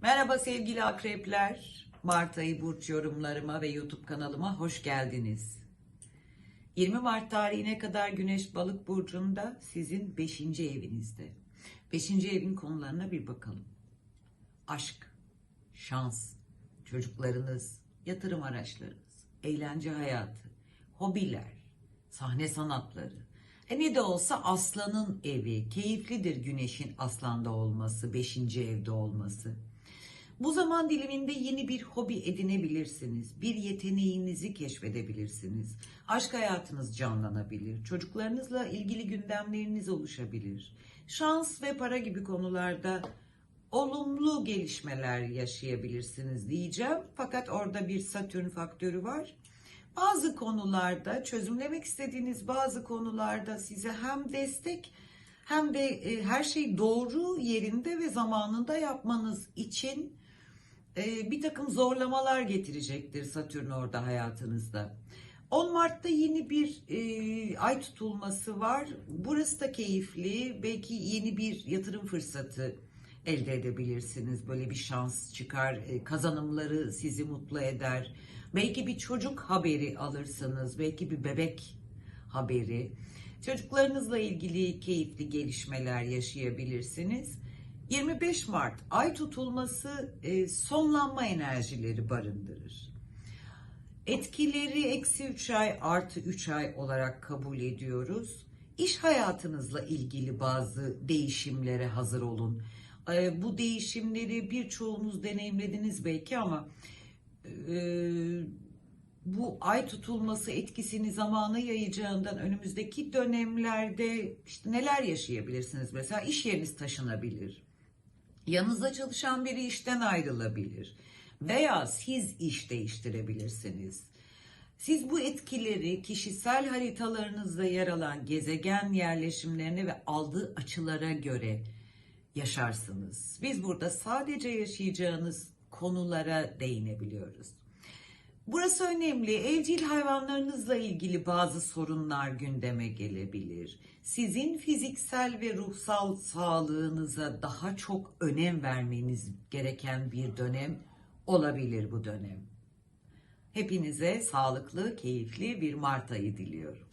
Merhaba sevgili akrepler. Mart ayı burç yorumlarıma ve YouTube kanalıma hoş geldiniz. 20 Mart tarihine kadar Güneş Balık burcunda sizin 5. evinizde. 5. evin konularına bir bakalım. Aşk, şans, çocuklarınız, yatırım araçlarınız, eğlence hayatı, hobiler, sahne sanatları. E ne de olsa aslanın evi, keyiflidir güneşin aslanda olması, 5. evde olması. Bu zaman diliminde yeni bir hobi edinebilirsiniz. Bir yeteneğinizi keşfedebilirsiniz. Aşk hayatınız canlanabilir. Çocuklarınızla ilgili gündemleriniz oluşabilir. Şans ve para gibi konularda olumlu gelişmeler yaşayabilirsiniz diyeceğim. Fakat orada bir Satürn faktörü var. Bazı konularda çözümlemek istediğiniz bazı konularda size hem destek hem de e, her şey doğru yerinde ve zamanında yapmanız için e, bir takım zorlamalar getirecektir Satürn orada hayatınızda. 10 Mart'ta yeni bir e, ay tutulması var. Burası da keyifli. Belki yeni bir yatırım fırsatı elde edebilirsiniz. Böyle bir şans çıkar. E, kazanımları sizi mutlu eder. Belki bir çocuk haberi alırsınız. Belki bir bebek haberi. Çocuklarınızla ilgili keyifli gelişmeler yaşayabilirsiniz. 25 Mart ay tutulması e, sonlanma enerjileri barındırır. Etkileri eksi 3 ay artı 3 ay olarak kabul ediyoruz. İş hayatınızla ilgili bazı değişimlere hazır olun. E, bu değişimleri birçoğunuz deneyimlediniz belki ama e, bu ay tutulması etkisini zamana yayacağından önümüzdeki dönemlerde işte neler yaşayabilirsiniz? Mesela iş yeriniz taşınabilir. Yanınızda çalışan biri işten ayrılabilir veya siz iş değiştirebilirsiniz. Siz bu etkileri kişisel haritalarınızda yer alan gezegen yerleşimlerine ve aldığı açılara göre yaşarsınız. Biz burada sadece yaşayacağınız konulara değinebiliyoruz. Burası önemli. Evcil hayvanlarınızla ilgili bazı sorunlar gündeme gelebilir. Sizin fiziksel ve ruhsal sağlığınıza daha çok önem vermeniz gereken bir dönem olabilir bu dönem. Hepinize sağlıklı, keyifli bir Mart ayı diliyorum.